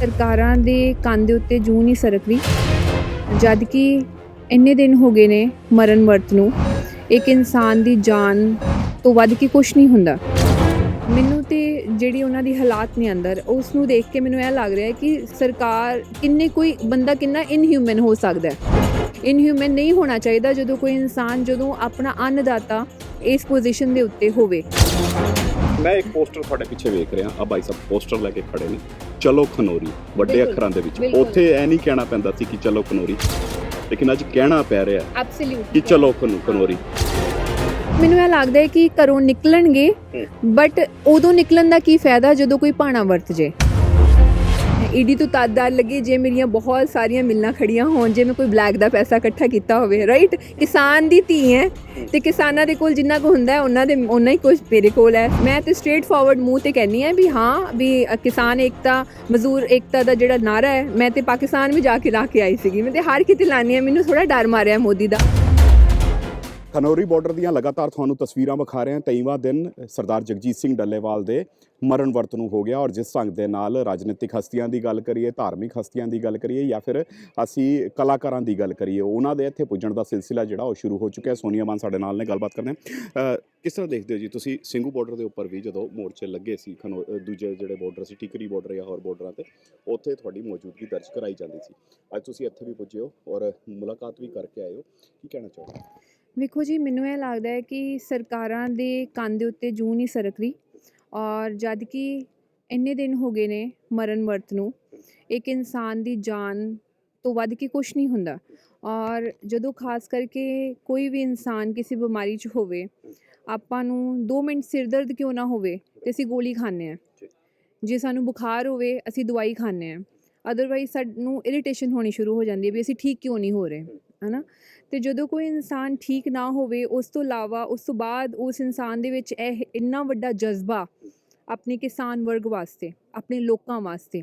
ਸਰਕਾਰਾਂ ਦੇ ਕੰਨ ਦੇ ਉੱਤੇ ਜੂ ਨਹੀਂ ਸਰਕਦੀ। ਜਦ ਕਿ ਇੰਨੇ ਦਿਨ ਹੋ ਗਏ ਨੇ ਮਰਨ ਵਰਤ ਨੂੰ, ਇੱਕ ਇਨਸਾਨ ਦੀ ਜਾਨ ਤੋਂ ਵੱਧ ਕੇ ਕੁਝ ਨਹੀਂ ਹੁੰਦਾ। ਮੈਨੂੰ ਤੇ ਜਿਹੜੀ ਉਹਨਾਂ ਦੀ ਹਾਲਾਤ ਨੇ ਅੰਦਰ ਉਸ ਨੂੰ ਦੇਖ ਕੇ ਮੈਨੂੰ ਇਹ ਲੱਗ ਰਿਹਾ ਹੈ ਕਿ ਸਰਕਾਰ ਕਿੰਨੇ ਕੋਈ ਬੰਦਾ ਕਿੰਨਾ ਇਨਹਿਊਮਨ ਹੋ ਸਕਦਾ ਹੈ। ਇਨਹਿਊਮਨ ਨਹੀਂ ਹੋਣਾ ਚਾਹੀਦਾ ਜਦੋਂ ਕੋਈ ਇਨਸਾਨ ਜਦੋਂ ਆਪਣਾ ਅੰਨਦਾਤਾ ਇਸ ਪੋਜੀਸ਼ਨ ਦੇ ਉੱਤੇ ਹੋਵੇ। ਮੈਂ ਇੱਕ ਪੋਸਟਰ ਤੁਹਾਡੇ ਪਿੱਛੇ ਵੇਖ ਰਿਹਾ ਆ ਭਾਈ ਸਾਹਿਬ ਪੋਸਟਰ ਲੈ ਕੇ ਖੜੇ ਨੇ ਚਲੋ ਖਨੋਰੀ ਵੱਡੇ ਬਿਲਕੁਲ, ਅੱਖਰਾਂ ਦੇ ਵਿੱਚ। ਬਿਲਕੁਲ। ਉੱਥੇ ਐ ਨਹੀਂ ਕਹਿਣਾ ਪੈਂਦਾ ਸੀ ਕਿ ਚਲੋ ਖਨੋਰੀ ਲੇਕਿਨ ਅੱਜ ਕਹਿਣਾ ਪੈ ਰਿਹਾ ਐਬਸੋਲੂਟ ਕਿ ਚਲੋ ਖਨੋ- ਖਨੋਰੀ। ਮੈਨੂੰ ਇਹ ਲੱਗਦਾ ਹੈ ਕਿ ਘਰੋਂ ਨਿਕਲਣਗੇ ਬਟ ਉਦੋਂ ਨਿਕਲਣ ਦਾ ਕੀ ਫਾਇਦਾ ਜਦੋਂ ਕੋਈ ਭਾਣਾ ਵਰਤ ਜੇ? ਈਡੀ ਤੋਂ ਤਾਦਾਰ ਲੱਗੇ ਜੇ ਮੇਰੀਆਂ ਬਹੁਤ ਸਾਰੀਆਂ ਮਿਲਣਾ ਖੜੀਆਂ ਹੋਣ, ਜੇ ਮੈਂ ਕੋਈ ਬਲੈਕ ਦਾ ਪੈਸਾ ਇਕੱਠਾ ਕੀਤਾ ਹੋਵੇ ਰਾਈਟ ਕਿਸਾਨ ਦੀ ਧੀ ਹੈ ਤੇ ਕਿਸਾਨਾਂ ਦੇ ਕੋਲ ਜਿੰਨਾ ਕੁ ਹੁੰਦਾ ਹੈ, ਉਹਨਾਂ ਦੇ ਉਹਨਾਂ ਹੀ ਕੁਝ ਮੇਰੇ ਕੋਲ ਹੈ। ਮੈਂ ਤੇ ਸਟ੍ਰੇਟ ਫਾਰਵਰਡ ਮੂੰਹ ਤੇ ਕਹਿੰਨੀ ਆ ਵੀ ਹਾਂ, ਵੀ ਕਿਸਾਨ ਏਕਤਾ, ਮਜ਼ਦੂਰ ਏਕਤਾ ਦਾ ਜਿਹੜਾ ਨਾਰਾ ਹੈ, ਮੈਂ ਤੇ ਪਾਕਿਸਤਾਨ ਵੀ ਜਾ ਕੇ ਲਾ ਕੇ ਆਈ ਸੀਗੀ। ਮੈਂ ਤੇ ਹਰ ਕਿਤੇ ਲਾਨੀ ਆ ਮੈਨੂੰ ਥੋੜਾ ਡਰ ਮਾਰਿਆ ਮੋਦੀ ਦਾ। ਖਨੌਰੀ ਬਾਰਡਰ ਦੀਆਂ ਲਗਾਤਾਰ ਤੁਹਾਨੂੰ ਤਸਵੀਰਾਂ ਵਿਖਾ ਰਹੇ ਹਾਂ। 23ਵਾਂ ਦਿਨ ਸਰਦਾਰ ਜਗਜੀਤ ਸਿੰਘ ਡੱਲੇਵਾਲ ਦੇ ਮਰਨ ਵਰਤ ਨੂੰ ਹੋ ਗਿਆ ਔਰ ਜਿਸ ਢੰਗ ਦੇ ਨਾਲ ਰਾਜਨੀਤਿਕ ਹਸਤੀਆਂ ਦੀ ਗੱਲ ਕਰੀਏ, ਧਾਰਮਿਕ ਹਸਤੀਆਂ ਦੀ ਗੱਲ ਕਰੀਏ ਜਾਂ ਫਿਰ ਅਸੀਂ ਕਲਾਕਾਰਾਂ ਦੀ ਗੱਲ ਕਰੀਏ, ਉਹਨਾਂ ਦੇ ਇੱਥੇ ਪੁੱਜਣ ਦਾ ਸਿਲਸਿਲਾ ਜਿਹੜਾ ਉਹ ਸ਼ੁਰੂ ਹੋ ਚੁੱਕਿਆ। ਸੋਨੀਆ ਮਾਨ ਸਾਡੇ ਨਾਲ ਨੇ, ਗੱਲਬਾਤ ਕਰਦੇ ਹਾਂ। ਕਿਸ ਤਰ੍ਹਾਂ ਦੇਖਦੇ ਹੋ ਜੀ ਤੁਸੀਂ ਸਿੰਘੂ ਬਾਰਡਰ ਦੇ ਉੱਪਰ ਵੀ ਜਦੋਂ ਮੋਰਚੇ ਲੱਗੇ ਸੀ, ਖਨੌ ਦੂਜੇ ਜਿਹੜੇ ਬਾਰਡਰ ਸੀ, ਟਿਕਰੀ ਬਾਰਡਰ ਜਾਂ ਹੋਰ ਬਾਰਡਰਾਂ ਤੇ, ਉੱਥੇ ਤੁਹਾਡੀ ਮੌਜੂਦਗੀ ਦਰਜ ਕਰਾਈ ਜਾਂਦੀ ਸੀ। ਅੱਜ ਤੁਸੀਂ ਇੱਥੇ ਵੀ ਪੁੱਜੇ ਹੋ ਔਰ ਮੁਲਾਕਾਤ ਵੀ ਕਰਕੇ ਆਏ ਹੋ। ਕੀ ਕਹਿਣਾ ਚਾਹੋਗੇ? ਵੇਖੋ ਜੀ, ਮੈਨੂੰ ਇਹ ਲੱਗਦਾ ਹੈ ਕਿ ਸਰਕਾਰਾਂ ਦੇ ਕੰਨ ਦੇ ਉੱਤੇ ਜੂੰ ਨਹੀਂ ਸਰਕ ਰਹੀ ਔਰ ਜਦ ਕਿ ਇੰਨੇ ਦਿਨ ਹੋ ਗਏ ਨੇ ਮਰਨ ਵਰਤ ਨੂੰ, ਇੱਕ ਇਨਸਾਨ ਦੀ ਜਾਨ ਤੋਂ ਵੱਧ ਕੇ ਕੁਝ ਨਹੀਂ ਹੁੰਦਾ ਔਰ ਜਦੋਂ ਖਾਸ ਕਰਕੇ ਕੋਈ ਵੀ ਇਨਸਾਨ ਕਿਸੇ ਬਿਮਾਰੀ 'ਚ ਹੋਵੇ, ਆਪਾਂ ਨੂੰ 2 ਮਿੰਟ ਸਿਰ ਦਰਦ ਕਿਉਂ ਨਾ ਹੋਵੇ ਤੇ ਅਸੀਂ ਗੋਲੀ ਖਾਂਦੇ ਆ ਜੇ ਸਾਨੂੰ ਬੁਖਾਰ ਹੋਵੇ, ਅਸੀਂ ਦਵਾਈ ਖਾਂਦੇ ਆ ਅਦਰਵਾਈਜ਼ ਸਾਨੂੰ ਇਰੀਟੇਸ਼ਨ ਹੋਣੀ ਸ਼ੁਰੂ ਹੋ ਜਾਂਦੀ ਹੈ ਵੀ ਅਸੀਂ ਠੀਕ ਕਿਉਂ ਨਹੀਂ ਹੋ ਰਹੇ, ਹਨਾ? ਤੇ ਜਦੋਂ ਕੋਈ ਇਨਸਾਨ ਠੀਕ ਨਾ ਹੋਵੇ, ਉਸ ਤੋਂ ਇਲਾਵਾ ਉਸ ਤੋਂ ਬਾਅਦ ਉਸ ਇਨਸਾਨ ਦੇ ਵਿੱਚ ਇਹ ਇੰਨਾ ਵੱਡਾ ਜਜ਼ਬਾ ਆਪਣੇ ਕਿਸਾਨ ਵਰਗ ਵਾਸਤੇ, ਆਪਣੇ ਲੋਕਾਂ ਵਾਸਤੇ।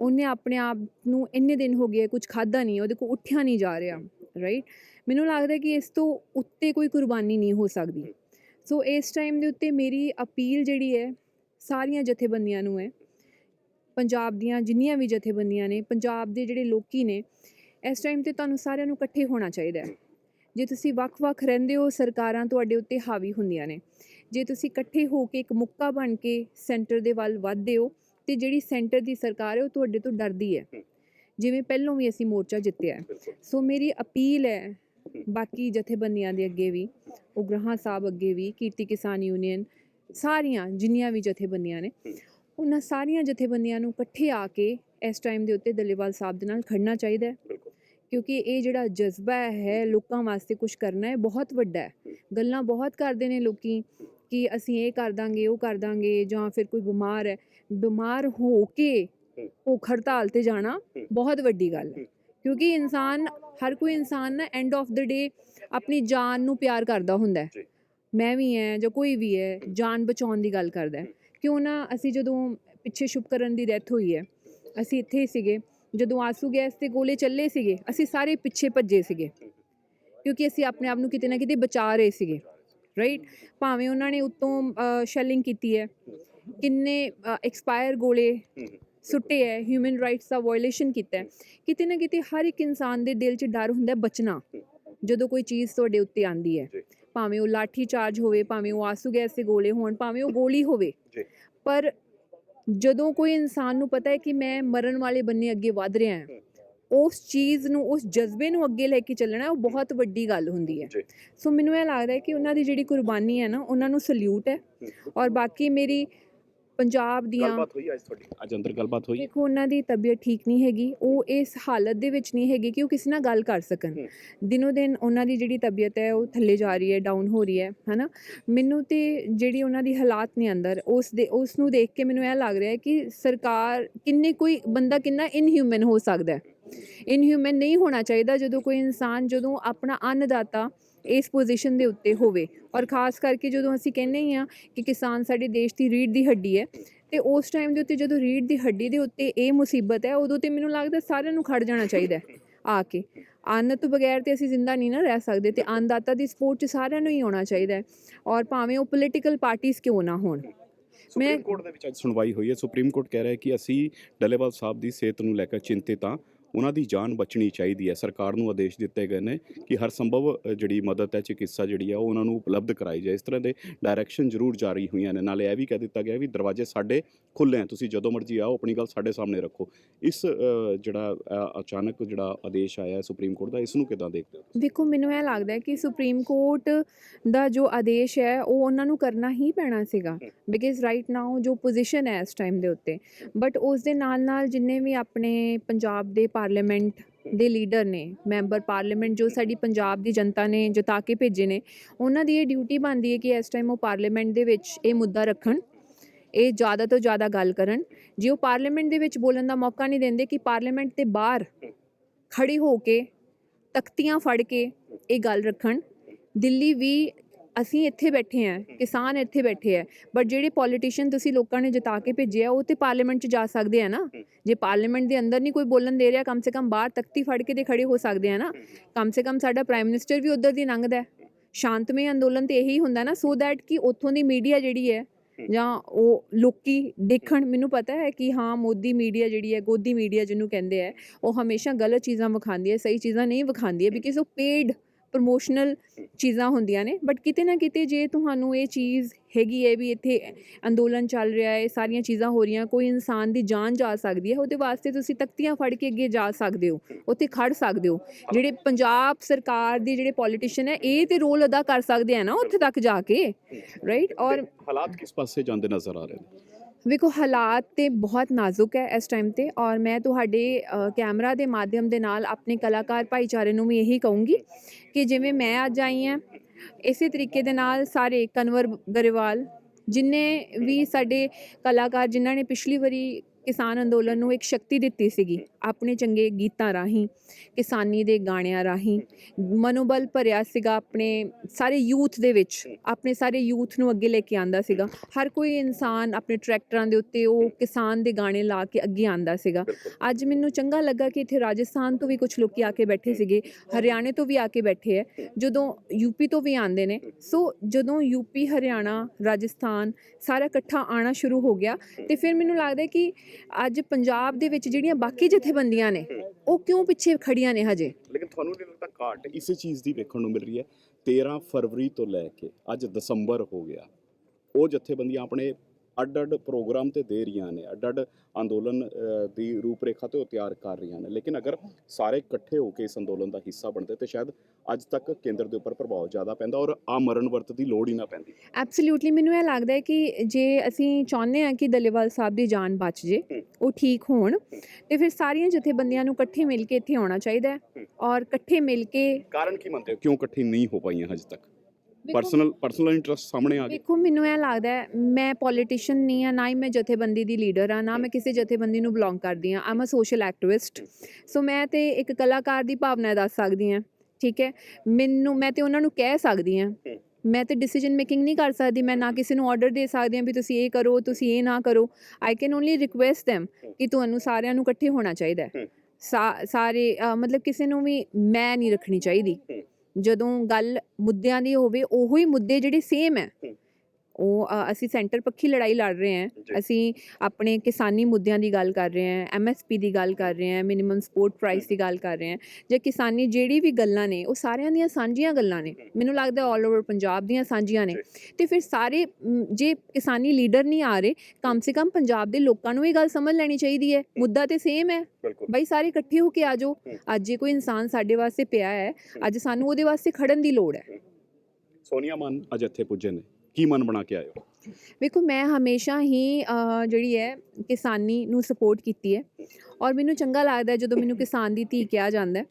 ਉਹਨੇ ਆਪਣੇ ਆਪ ਨੂੰ ਇੰਨੇ ਦਿਨ ਹੋ ਗਏ ਕੁਝ ਖਾਦਾ ਨਹੀਂ, ਉਹਦੇ ਕੋਲ ਉੱਠਿਆ ਨਹੀਂ ਜਾ ਰਿਹਾ ਰਾਈਟ ਮੈਨੂੰ ਲੱਗਦਾ ਕਿ ਇਸ ਤੋਂ ਉੱਤੇ ਕੋਈ ਕੁਰਬਾਨੀ ਨਹੀਂ ਹੋ ਸਕਦੀ। ਸੋ ਇਸ ਟਾਈਮ ਦੇ ਉੱਤੇ ਮੇਰੀ ਅਪੀਲ ਜਿਹੜੀ ਹੈ, ਸਾਰੀਆਂ ਜਥੇਬੰਦੀਆਂ ਨੂੰ ਹੈ, ਪੰਜਾਬ ਦੀਆਂ ਜਿੰਨੀਆਂ ਵੀ ਜਥੇਬੰਦੀਆਂ ਨੇ, ਪੰਜਾਬ ਦੇ ਜਿਹੜੇ ਲੋਕੀ ਨੇ ਇਸ ਟਾਈਮ ਤੇ ਤੁਹਾਨੂੰ ਸਾਰਿਆਂ ਨੂੰ ਇਕੱਠੇ ਹੋਣਾ ਚਾਹੀਦਾ ਹੈ। ਜੇ ਤੁਸੀਂ ਵੱਖ-ਵੱਖ ਰਹਿੰਦੇ ਹੋ ਸਰਕਾਰਾਂ ਤੁਹਾਡੇ ਉੱਤੇ ਹਾਵੀ ਹੁੰਦੀਆਂ ਨੇ। ਜੇ ਤੁਸੀਂ ਇਕੱਠੇ ਹੋ ਕੇ ਇੱਕ ਮੁੱਕਾ ਬਣ ਕੇ ਸੈਂਟਰ ਦੇ ਵੱਲ ਵਧਦੇ ਹੋ ਤੇ ਜਿਹੜੀ ਸੈਂਟਰ ਦੀ ਸਰਕਾਰ ਹੈ ਉਹ ਤੁਹਾਡੇ ਤੋਂ ਡਰਦੀ ਹੈ। ਜਿਵੇਂ ਪਹਿਲਾਂ ਵੀ ਅਸੀਂ ਮੋਰਚਾ ਜਿੱਤਿਆ ਹੈ। ਸੋ ਮੇਰੀ ਅਪੀਲ ਹੈ ਬਾਕੀ ਜਥੇਬੰਦੀਆਂ ਦੇ ਅੱਗੇ ਵੀ ਉਗਰਾਹਾਂ ਸਾਹਿਬ ਅੱਗੇ ਵੀ ਕੀਰਤੀ ਕਿਸਾਨ ਯੂਨੀਅਨ ਸਾਰੀਆਂ ਜਿੰਨੀਆਂ ਵੀ ਜਥੇਬੰਦੀਆਂ ਨੇ ਉਹਨਾਂ ਸਾਰੀਆਂ ਜਥੇਬੰਦੀਆਂ ਨੂੰ ਇਕੱਠੇ ਆ ਕੇ ਇਸ ਟਾਈਮ ਦੇ ਉੱਤੇ ਦਲੇਵਾਲ ਸਾਹਿਬ ਦੇ ਨਾਲ ਖੜਨਾ ਚਾਹੀਦਾ ਹੈ। ਕਿਉਂਕਿ ਇਹ ਜਿਹੜਾ ਜਜ਼ਬਾ ਹੈ ਲੋਕਾਂ ਵਾਸਤੇ ਕੁਝ ਕਰਨਾ ਹੈ ਬਹੁਤ ਵੱਡਾ ਹੈ। ਗੱਲਾਂ ਬਹੁਤ ਕਰਦੇ ਨੇ ਲੋਕੀ ਕਿ ਅਸੀਂ ਇਹ ਕਰ ਦਾਂਗੇ, ਉਹ ਕਰ ਦਾਂਗੇ ਜਾਂ ਫਿਰ ਕੋਈ ਬਿਮਾਰ ਹੈ, ਬਿਮਾਰ ਹੋ ਕੇ ਭੁੱਖ ਹੜਤਾਲ ਤੇ ਜਾਣਾ ਬਹੁਤ ਵੱਡੀ ਗੱਲ ਹੈ। ਕਿਉਂਕਿ ਇਨਸਾਨ, ਹਰ ਕੋਈ ਇਨਸਾਨ ਨਾ ਐਂਡ ਆਫ ਦਾ ਡੇ ਆਪਣੀ ਜਾਨ ਨੂੰ ਪਿਆਰ ਕਰਦਾ ਹੁੰਦਾ ਹੈ। ਮੈਂ ਵੀ ਹੈ ਜਾਂ ਕੋਈ ਵੀ ਹੈ, ਜਾਨ ਬਚਾਉਣ ਦੀ ਗੱਲ ਕਰਦਾ ਹੈ। ਕਿਉਂ ਨਾ ਅਸੀਂ ਜਦੋਂ ਪਿੱਛੇ ਸ਼ੁਭਕਰਨ ਦੀ ਡੈਥ ਹੋਈ ਹੈ, ਅਸੀਂ ਇੱਥੇ ਸੀਗੇ ਜਦੋਂ ਆਸੂ ਗੈਸ ਤੇ ਗੋਲੇ ਚੱਲੇ ਸੀਗੇ ਅਸੀਂ ਸਾਰੇ ਪਿੱਛੇ ਭੱਜੇ ਸੀਗੇ ਕਿਉਂਕਿ ਅਸੀਂ ਆਪਣੇ ਆਪ ਨੂੰ ਕਿਤੇ ਨਾ ਕਿਤੇ ਬਚਾ ਰਹੇ ਸੀਗੇ ਰਾਈਟ ਭਾਵੇਂ ਉਹਨਾਂ ਨੇ ਉੱਤੋਂ ਸ਼ੈਲਿੰਗ ਕੀਤੀ ਹੈ ਕਿੰਨੇ ਐਕਸਪਾਇਰ ਗੋਲੇ ਸੁੱਟੇ ਹੈ ਹਿਊਮਨ ਰਾਈਟਸ ਦਾ ਵਾਇਓਲੇਸ਼ਨ ਕੀਤਾ ਹੈ ਕਿਤੇ ਨਾ ਕਿਤੇ ਹਰ ਇੱਕ ਇਨਸਾਨ ਦੇ ਦਿਲ 'ਚ ਡਰ ਹੁੰਦਾ ਬਚਣਾ ਜਦੋਂ ਕੋਈ ਚੀਜ਼ ਤੁਹਾਡੇ ਉੱਤੇ ਆਂਦੀ ਹੈ। ਭਾਵੇਂ ਉਹ ਲਾਠੀ ਚਾਰਜ ਹੋਵੇ ਭਾਵੇਂ ਉਹ ਆਸੂ ਗੈਸ ਦੇ ਗੋਲੇ ਹੋਣ ਭਾਵੇਂ ਉਹ ਗੋਲੀ ਹੋਵੇ। ਪਰ ਜਦੋਂ ਕੋਈ ਇਨਸਾਨ ਨੂੰ ਪਤਾ ਹੈ ਕਿ ਮੈਂ ਮਰਨ ਵਾਲੇ ਬੰਨੇ ਅੱਗੇ ਵਧ ਰਿਹਾ ਹਾਂ ਉਸ ਚੀਜ਼ ਨੂੰ ਉਸ ਜਜ਼ਬੇ ਨੂੰ ਅੱਗੇ ਲੈ ਕੇ ਚੱਲਣਾ ਉਹ ਬਹੁਤ ਵੱਡੀ ਗੱਲ ਹੁੰਦੀ ਹੈ। ਸੋ ਮੈਨੂੰ ਇਹ ਲੱਗਦਾ ਹੈ ਕਿ ਉਹਨਾਂ ਦੀ ਜਿਹੜੀ ਕੁਰਬਾਨੀ ਹੈ ਨਾ ਉਹਨਾਂ ਨੂੰ ਸਲੂਟ ਹੈ। ਔਰ ਬਾਕੀ ਮੇਰੀ ਪੰਜਾਬ ਦੀਆਂ ਗੱਲਬਾਤ ਹੋਈ ਅੱਜ ਤੁਹਾਡੀ? ਅੱਜ ਅੰਦਰ ਗੱਲਬਾਤ ਹੋਈ। ਦੇਖੋ ਉਹਨਾਂ ਦੀ ਤਬੀਅਤ ਠੀਕ ਨਹੀਂ ਹੈਗੀ। ਉਹ ਇਸ ਹਾਲਤ ਦੇ ਵਿੱਚ ਨਹੀਂ ਹੈਗੇ ਕਿ ਉਹ ਕਿਸੇ ਨਾਲ ਗੱਲ ਕਰ ਸਕਣ। ਦਿਨੋ ਦਿਨ ਉਹਨਾਂ ਦੀ ਜਿਹੜੀ ਤਬੀਅਤ ਹੈ ਉਹ ਥੱਲੇ ਜਾ ਰਹੀ ਹੈ ਡਾਊਨ ਹੋ ਰਹੀ ਹੈ ਹਨਾ? ਮੈਨੂੰ ਤੇ ਜਿਹੜੀ ਉਹਨਾਂ ਦੀ ਹਾਲਾਤ ਨੇ ਅੰਦਰ ਉਸ ਦੇ ਉਸ ਨੂੰ ਦੇਖ ਕੇ ਮੈਨੂੰ ਇਹ ਲੱਗ ਰਿਹਾ ਹੈ ਕਿ ਸਰਕਾਰ ਕਿੰਨੇ ਕੋਈ ਬੰਦਾ ਕਿੰਨਾ ਇਨਹਿਊਮਨ ਹੋ ਸਕਦਾ ਹੈ। ਇਨਹਿਊਮਨ ਨਹੀਂ ਹੋਣਾ ਚਾਹੀਦਾ ਜਦੋਂ ਕੋਈ ਇਨਸਾਨ ਜਦੋਂ ਆਪਣਾ ਅੰਨਦਾਤਾ ਇਸ ਪੋਜੀਸ਼ਨ ਦੇ ਉੱਤੇ ਹੋਵੇ। ਔਰ ਖਾਸ ਕਰਕੇ ਜਦੋਂ ਅਸੀਂ ਕਹਿੰਦੇ ਹੀ ਆ ਕਿ ਕਿਸਾਨ ਸਾਡੇ ਦੇਸ਼ ਦੀ ਰੀੜ੍ਹ ਦੀ ਹੱਡੀ ਹੈ, ਤੇ ਉਸ ਟਾਈਮ ਦੇ ਉੱਤੇ ਜਦੋਂ ਰੀੜ੍ਹ ਦੀ ਹੱਡੀ ਦੇ ਉੱਤੇ ਇਹ ਮੁਸੀਬਤ ਹੈ, ਉਦੋਂ ਤੇ ਮੈਨੂੰ ਲੱਗਦਾ ਸਾਰਿਆਂ ਨੂੰ ਖੜ ਜਾਣਾ ਚਾਹੀਦਾ ਹੈ ਆ ਕੇ। ਅੰਨ ਤੋਂ ਬਗੈਰ ਤੇ ਅਸੀਂ ਜ਼ਿੰਦਾ ਨਹੀਂ ਨਾ ਰਹਿ ਸਕਦੇ ਤੇ ਅੰਨਦਾਤਾ ਦੀ ਸਪੋਰਟ 'ਚ ਸਾਰਿਆਂ ਨੂੰ ਹੀ ਆਉਣਾ ਚਾਹੀਦਾ ਹੈ। ਔਰ ਭਾਵੇਂ ਉਹ ਪੋਲੀਟੀਕਲ ਪਾਰਟੀਆਂ ਕਿਉਂ ਨਾ ਹੋਣ। ਸੁਪਰੀਮ ਕੋਰਟ ਦੇ ਵਿੱਚ ਅੱਜ ਸੁਣਵਾਈ ਹੋਈ ਹੈ। ਸੁਪਰੀਮ ਕੋਰਟ ਕਹਿ ਰਿਹਾ ਹੈ ਕਿ ਅਸੀਂ ਡੱਲੇਵਾਲ ਸਾਹਿਬ ਦੀ ਸਿਹਤ ਨੂੰ ਲੈ ਕੇ ਚਿੰਤਿਤ ਹਾਂ। ਉਹਨਾਂ ਦੀ ਜਾਨ ਬਚਣੀ ਚਾਹੀਦੀ ਹੈ। ਸਰਕਾਰ ਨੂੰ ਆਦੇਸ਼ ਦਿੱਤੇ ਗਏ ਨੇ ਕਿ ਹਰ ਸੰਭਵ ਜਿਹੜੀ ਮਦਦ ਹੈ ਚਿਕਿਤਸਾ ਜਿਹੜੀ ਆ ਉਹ ਉਹਨਾਂ ਨੂੰ ਉਪਲਬਧ ਕਰਾਈ ਜਾਏ। ਇਸ ਤਰ੍ਹਾਂ ਦੇ ਡਾਇਰੈਕਸ਼ਨ ਜ਼ਰੂਰ ਜਾਰੀ ਹੋਈਆਂ ਨੇ। ਨਾਲੇ ਇਹ ਵੀ ਕਹਿ ਦਿੱਤਾ ਗਿਆ ਵੀ ਦਰਵਾਜ਼ੇ ਸਾਡੇ ਖੁੱਲੇ ਆ ਤੁਸੀਂ ਜਦੋਂ ਮਰਜ਼ੀ ਆਓ ਆਪਣੀ ਗੱਲ ਸਾਡੇ ਸਾਹਮਣੇ ਰੱਖੋ। ਇਸ ਜਿਹੜਾ ਅਚਾਨਕ ਜਿਹੜਾ ਆਦੇਸ਼ ਆਇਆ ਹੈ ਸੁਪਰੀਮ ਕੋਰਟ ਦਾ ਇਸ ਨੂੰ ਕਿਦਾਂ ਦੇਖਦੇ ਹੋ? ਦੇਖੋ ਮੈਨੂੰ ਇਹ ਲੱਗਦਾ ਹੈ ਕਿ ਸੁਪਰੀਮ ਕੋਰਟ ਦਾ ਜੋ ਆਦੇਸ਼ ਹੈ ਉਹ ਉਹਨਾਂ ਨੂੰ ਕਰਨਾ ਹੀ ਪੈਣਾ ਸੀਗਾ। ਬਿਕਾਜ਼ ਰਾਈਟ ਨਾਓ ਜੋ ਪੋਜੀਸ਼ਨ ਹੈ ਇਸ ਟਾਈਮ ਦੇ ਉੱਤੇ। ਬਟ ਉਸ ਦੇ ਨਾਲ ਨਾਲ ਜਿੰਨੇ ਵੀ ਆਪਣੇ ਪੰਜਾਬ ਦੇ ਪਾਰਲੀਮੈਂਟ ਦੇ ਲੀਡਰ ਨੇ, ਮੈਂਬਰ ਪਾਰਲੀਮੈਂਟ ਜੋ ਸਾਡੀ ਪੰਜਾਬ ਦੀ ਜਨਤਾ ਨੇ ਜਤਾ ਕੇ ਭੇਜੇ ਨੇ, ਉਹਨਾਂ ਦੀ ਇਹ ਡਿਊਟੀ ਬਣਦੀ ਹੈ ਕਿ ਇਸ ਟਾਈਮ ਉਹ ਪਾਰਲੀਮੈਂਟ ਦੇ ਵਿੱਚ ਇਹ ਮੁੱਦਾ ਰੱਖਣ, ਇਹ ਜ਼ਿਆਦਾ ਤੋਂ ਜ਼ਿਆਦਾ ਗੱਲ ਕਰਨ। ਜੇ ਉਹ ਪਾਰਲੀਮੈਂਟ ਦੇ ਵਿੱਚ ਬੋਲਣ ਦਾ ਮੌਕਾ ਨਹੀਂ ਦਿੰਦੇ ਕਿ ਪਾਰਲੀਮੈਂਟ ਦੇ ਬਾਹਰ ਖੜੀ ਹੋ ਕੇ ਤਖਤੀਆਂ ਫੜ ਕੇ ਇਹ ਗੱਲ ਰੱਖਣ, ਦਿੱਲੀ ਵੀ ਅਸੀਂ ਇੱਥੇ ਬੈਠੇ ਹਾਂ ਕਿਸਾਨ ਇੱਥੇ ਬੈਠੇ ਆ ਬਟ ਜਿਹੜੇ ਪੋਲੀਟੀਸ਼ੀਅਨ ਤੁਸੀਂ ਲੋਕਾਂ ਨੇ ਜਿਤਾ ਕੇ ਭੇਜੇ ਆ ਉਹ ਤੇ ਪਾਰਲੀਮੈਂਟ 'ਚ ਜਾ ਸਕਦੇ ਆ ਨਾ। ਜੇ ਪਾਰਲੀਮੈਂਟ ਦੇ ਅੰਦਰ ਨਹੀਂ ਕੋਈ ਬੋਲਣ ਦੇ ਰਿਹਾ ਕਮ ਸੇ ਕਮ ਬਾਹਰ ਤਖਤੀ ਫੜ ਕੇ ਤੇ ਖੜੇ ਹੋ ਸਕਦੇ ਆ ਨਾ। ਕਮ ਸੇ ਕਮ ਸਾਡਾ ਪ੍ਰਾਈਮ ਮਿਨਿਸਟਰ ਵੀ ਉਧਰ ਦੀ ਲੰਘਦਾ ਹੈ। ਸ਼ਾਂਤਮਈ ਅੰਦੋਲਨ ਤੇ ਇਹੀ ਹੁੰਦਾ ਨਾ ਸੋ ਦੈਟ ਕਿ ਉੱਥੋਂ ਦੀ ਮੀਡੀਆ ਜਿਹੜੀ ਹੈ ਜਾਂ ਉਹ ਲੋਕੀ ਦੇਖਣ ਮੈਨੂੰ ਪਤਾ ਹੈ ਕਿ ਹਾਂ ਮੋਦੀ ਮੀਡੀਆ ਜਿਹੜੀ ਹੈ ਗੋਦੀ ਮੀਡੀਆ ਜਿਹਨੂੰ ਕਹਿੰਦੇ ਆ ਉਹ ਹਮੇਸ਼ਾ ਗਲਤ ਚੀਜ਼ਾਂ ਵਿਖਾਉਂਦੀ ਹੈ ਸਹੀ ਚੀਜ਼ਾਂ ਨਹੀਂ ਵਿਖਾਉਂਦੀ ਹੈ ਬਿਕਾਜ਼ ਉਹ ਪੇਡ ਪ੍ਰੋਮੋਸ਼ਨਲ ਚੀਜ਼ਾਂ ਹੁੰਦੀਆਂ ਨੇ ਬਟ ਕਿਤੇ ਨਾ ਕਿਤੇ ਜੇ ਤੁਹਾਨੂੰ ਇਹ ਚੀਜ਼ ਹੈਗੀ ਹੈ ਵੀ ਇੱਥੇ ਅੰਦੋਲਨ ਚੱਲ ਰਿਹਾ ਹੈ ਸਾਰੀਆਂ ਚੀਜ਼ਾਂ ਹੋ ਰਹੀਆਂ ਕੋਈ ਇਨਸਾਨ ਦੀ ਜਾਨ ਜਾ ਸਕਦੀ ਹੈ ਉਹਦੇ ਵਾਸਤੇ ਤੁਸੀਂ ਤਖਤੀਆਂ ਫੜ ਕੇ ਅੱਗੇ ਜਾ ਸਕਦੇ ਹੋ ਉੱਥੇ ਖੜ ਸਕਦੇ ਹੋ। ਜਿਹੜੇ ਪੰਜਾਬ ਸਰਕਾਰ ਦੇ ਜਿਹੜੇ ਪੋਲੀਟੀਸ਼ੀਅਨ ਹੈ ਇਹ ਤੇ ਰੋਲ ਅਦਾ ਕਰ ਸਕਦੇ ਆ ਨਾ ਉੱਥੇ ਤੱਕ ਜਾ ਕੇ ਰਾਈਟ ਔਰ ਹਾਲਾਤ ਕਿਸ ਪਾਸੇ ਜਾਂਦੇ ਨਜ਼ਰ ਆ ਰਹੇ ਨੇ? ਵੇਖੋ ਹਾਲਾਤ ਤੇ ਬਹੁਤ ਨਾਜ਼ੁਕ ਹੈ ਇਸ ਟਾਈਮ ਤੇ ਔਰ ਮੈਂ ਤੁਹਾਡੇ ਕੈਮਰਾ ਦੇ ਮਾਧਿਅਮ ਦੇ ਨਾਲ ਆਪਣੇ ਕਲਾਕਾਰ ਭਾਈਚਾਰੇ ਨੂੰ ਵੀ ਇਹੀ ਕਹੂੰਗੀ ਕਿ ਜਿਵੇਂ ਮੈਂ ਅੱਜ ਆਈ ਹਾਂ, ਇਸੇ ਤਰੀਕੇ ਦੇ ਨਾਲ ਸਾਰੇ ਕਨਵਰ ਗਰੇਵਾਲ ਜਿਨ੍ਹਾਂ ਵੀ ਸਾਡੇ ਕਲਾਕਾਰ ਜਿਨ੍ਹਾਂ ਨੇ ਪਿਛਲੀ ਵਾਰੀ ਕਿਸਾਨ ਅੰਦੋਲਨ ਨੂੰ ਇੱਕ ਸ਼ਕਤੀ ਦਿੱਤੀ ਸੀਗੀ, ਆਪਣੇ ਚੰਗੇ ਗੀਤਾਂ ਰਾਹੀਂ, ਕਿਸਾਨੀ ਦੇ ਗਾਣਿਆਂ ਰਾਹੀਂ। ਮਨੋਬਲ ਭਰਿਆ ਸੀਗਾ ਆਪਣੇ ਸਾਰੇ ਯੂਥ ਦੇ ਵਿੱਚ, ਆਪਣੇ ਸਾਰੇ ਯੂਥ ਨੂੰ ਅੱਗੇ ਲੈ ਕੇ ਆਂਦਾ ਸੀਗਾ। ਹਰ ਕੋਈ ਇਨਸਾਨ ਆਪਣੇ ਟਰੈਕਟਰਾਂ ਦੇ ਉੱਤੇ ਉਹ ਕਿਸਾਨ ਦੇ ਗਾਣੇ ਲਾ ਕੇ ਅੱਗੇ ਆਂਦਾ ਸੀਗਾ। ਅੱਜ ਮੈਨੂੰ ਚੰਗਾ ਲੱਗਾ ਕਿ ਇੱਥੇ ਰਾਜਸਥਾਨ ਤੋਂ ਵੀ ਕੁਝ ਲੋਕੀ ਆ ਕੇ ਬੈਠੇ ਸੀਗੇ, ਹਰਿਆਣੇ ਤੋਂ ਵੀ ਆ ਕੇ ਬੈਠੇ ਹੈ ਜਦੋਂ ਯੂਪੀ ਤੋਂ ਵੀ ਆਂਦੇ ਨੇ, ਸੋ ਜਦੋਂ ਯੂਪੀ ਹਰਿਆਣਾ, ਰਾਜਸਥਾਨ ਸਾਰਾ ਇਕੱਠਾ ਆਣਾ ਸ਼ੁਰੂ ਹੋ ਗਿਆ, ਤੇ ਫਿਰ ਮੈਨੂੰ ਲੱਗਦਾ ਕਿ ਅੱਜ ਪੰਜਾਬ ਦੇ ਵਿੱਚ ਜਿਹੜੀਆਂ ਬਾਕੀ ਜਥੇਬੰਦੀਆਂ ਨੇ, ਉਹ ਕਿਉਂ ਪਿੱਛੇ ਖੜੀਆਂ ਨੇ ਹਜੇ? ਲੇਕਿਨ ਤੁਹਾਨੂੰ ਨਹੀਂ ਲੱਗਦਾ ਘਾਟ ਇਸੇ ਚੀਜ਼ ਦੀ ਵੇਖਣ ਨੂੰ ਮਿਲ ਰਹੀ ਹੈ? 13 ਫਰਵਰੀ ਤੋਂ ਲੈ ਕੇ ਅੱਜ ਦਸੰਬਰ ਹੋ ਗਿਆ। ਉਹ ਜਥੇਬੰਦੀਆਂ ਆਪਣੇ ਅੱਡ-ਅੱਡ ਪ੍ਰੋਗਰਾਮ ਤੇ ਦੇ ਰਹੀਆਂ ਨੇ ਅੱਡ-ਅੱਡ ਅੰਦੋਲਨ ਦੀ ਰੂਪਰੇਖਾ ਤੇ ਉਹ ਤਿਆਰ ਕਰ ਰਹੀਆਂ ਨੇ। ਲੇਕਿਨ ਅਗਰ ਸਾਰੇ ਇਕੱਠੇ ਹੋ ਕੇ ਇਸ ਅੰਦੋਲਨ ਦਾ ਹਿੱਸਾ ਬਣਦੇ ਤੇ ਸ਼ਾਇਦ ਅੱਜ ਤੱਕ ਕੇਂਦਰ ਦੇ ਉੱਪਰ ਪ੍ਰਭਾਵ ਜ਼ਿਆਦਾ ਪੈਂਦਾ ਔਰ ਆ ਮਰਨ ਵਰਤ ਦੀ ਲੋੜ ਹੀ ਨਾ ਪੈਂਦੀ। ਐਬਸੋਲੂਟਲੀ ਮੈਨੂੰ ਇਹ ਲੱਗਦਾ ਹੈ ਕਿ ਜੇ ਅਸੀਂ ਚਾਹੁੰਦੇ ਹਾਂ ਕਿ ਦਲੇਵਾਲ ਸਾਹਿਬ ਦੀ ਜਾਨ ਬਚ ਜੇ ਉਹ ਠੀਕ ਹੋਣ ਤੇ ਫਿਰ ਸਾਰੀਆਂ ਜਥੇਬੰਦੀਆਂ ਨੂੰ ਇਕੱਠੇ ਮਿਲ ਕੇ ਇੱਥੇ ਆਉਣਾ ਚਾਹੀਦਾ ਔਰ ਇਕੱਠੇ ਮਿਲ ਕੇ ਕਾਰਨ ਕੀ ਮੰਨਦੇ ਹੋ? ਕਿਉਂ ਇਕੱਠੀ ਨਹੀਂ ਹੋ ਪਾਈਆਂ ਹਜੇ ਤੱਕ? ਪਰਸਨਲ ਪਰਸਨਲ ਇੰਟਰਸਟ ਸਾਹਮਣੇ ਆ ਗਏ। ਦੇਖੋ ਮੈਨੂੰ ਇਹ ਲੱਗਦਾ ਹੈ ਮੈਂ ਪੋਲੀਟੀਸ਼ੀਅਨ ਨਹੀਂ ਆ ਨਾ ਹੀ ਮੈਂ ਜਥੇਬੰਦੀ ਦੀ ਲੀਡਰ ਆ ਨਾ ਮੈਂ ਕਿਸੇ ਜਥੇਬੰਦੀ ਨੂੰ ਬਿਲੋਂਗ ਕਰਦੀ ਆ ਆਮ ਅ ਸੋਸ਼ਲ ਐਕਟਿਵਿਸਟ ਸੋ ਮੈਂ ਤੇ ਇੱਕ ਕਲਾਕਾਰ ਦੀ ਭਾਵਨਾ ਦੱਸ ਸਕਦੀ ਆ ਠੀਕ ਹੈ? ਮੈਨੂੰ ਮੈਂ ਤੇ ਉਹਨਾਂ ਨੂੰ ਕਹਿ ਸਕਦੀ ਆ ਮੈਂ ਤੇ ਡਿਸੀਜਨ ਮੇਕਿੰਗ ਨਹੀਂ ਕਰ ਸਕਦੀ ਮੈਂ ਨਾ ਕਿਸੇ ਨੂੰ ਆਰਡਰ ਦੇ ਸਕਦੀ ਆ ਵੀ ਤੁਸੀਂ ਇਹ ਕਰੋ ਤੁਸੀਂ ਇਹ ਨਾ ਕਰੋ। I can only request them ਕਿ ਤੁਹਾਨੂੰ ਸਾਰਿਆਂ ਨੂੰ ਇਕੱਠੇ ਹੋਣਾ ਚਾਹੀਦਾ ਹੈ। ਸਾ- ਸਾਰੇ ਅ, ਮਤਲਬ ਕਿਸੇ ਨੂੰ ਵੀ ਮੈਂ ਨਹੀਂ ਰੱਖਣੀ ਚਾਹੀਦੀ। ਜਦੋਂ ਗੱਲ ਮੁੱਦਿਆਂ ਦੀ ਹੋਵੇ ਉਹੋ ਹੀ ਮੁੱਦੇ ਜਿਹੜੇ ਸੇਮ ਹੈ। ਉਹ ਅਸੀਂ ਸੈਂਟਰ ਪੱਖੀ ਲੜਾਈ ਲੜ ਰਹੇ ਹਾਂ। ਅਸੀਂ ਆਪਣੇ ਕਿਸਾਨੀ ਮੁੱਦਿਆਂ ਦੀ ਗੱਲ ਕਰ ਰਹੇ ਹਾਂ ਐਮਐਸਪੀ ਦੀ ਗੱਲ ਕਰ ਰਹੇ ਹਾਂ ਮਿਨੀਮਮ ਸਪੋਰਟ ਪ੍ਰਾਈਸ ਦੀ ਗੱਲ ਕਰ ਰਹੇ ਹਾਂ। ਜੇ ਕਿਸਾਨੀ ਜਿਹੜੀ ਵੀ ਗੱਲਾਂ ਨੇ ਉਹ ਸਾਰਿਆਂ ਦੀਆਂ ਸਾਂਝੀਆਂ ਗੱਲਾਂ ਨੇ। ਮੈਨੂੰ ਲੱਗਦਾ ਆਲ ਓਵਰ ਪੰਜਾਬ ਦੀਆਂ ਸਾਂਝੀਆਂ ਨੇ। ਤੇ ਫਿਰ ਸਾਰੇ ਜੇ ਕਿਸਾਨੀ ਲੀਡਰ ਨਹੀਂ ਆ ਰਹੇ ਕਮ ਸੇ ਕਮ ਪੰਜਾਬ ਦੇ ਲੋਕਾਂ ਨੂੰ ਇਹ ਗੱਲ ਸਮਝ ਲੈਣੀ ਚਾਹੀਦੀ ਹੈ। ਮੁੱਦਾ ਤੇ ਸੇਮ ਹੈ। ਬਾਈ ਸਾਰੇ ਇਕੱਠੇ ਹੋ ਕੇ ਆ ਜਾਓ। ਅੱਜ ਜੇ ਕੋਈ ਇਨਸਾਨ ਸਾਡੇ ਵਾਸਤੇ ਪਿਆ ਹੈ ਅੱਜ ਸਾਨੂੰ ਉਹਦੇ ਵਾਸਤੇ ਖੜਨ ਦੀ ਲੋੜ ਹੈ। ਸੋਨੀਆ ਮਾਨ ਅੱਜ ਇੱਥੇ ਪੁੱਜੇ ਨੇ। ਕੀ ਮਨ ਬਣਾ ਕੇ ਆਏ ਹੋ? ਵੇਖੋ, ਮੈਂ ਹਮੇਸ਼ਾ ਹੀ ਜਿਹੜੀ ਹੈ, ਕਿਸਾਨੀ ਨੂੰ ਸਪੋਰਟ ਕੀਤੀ ਹੈ ਔਰ ਮੈਨੂੰ ਚੰਗਾ ਲੱਗਦਾ ਜਦੋਂ ਮੈਨੂੰ ਕਿਸਾਨ ਦੀ ਧੀ ਕਿਹਾ ਜਾਂਦਾ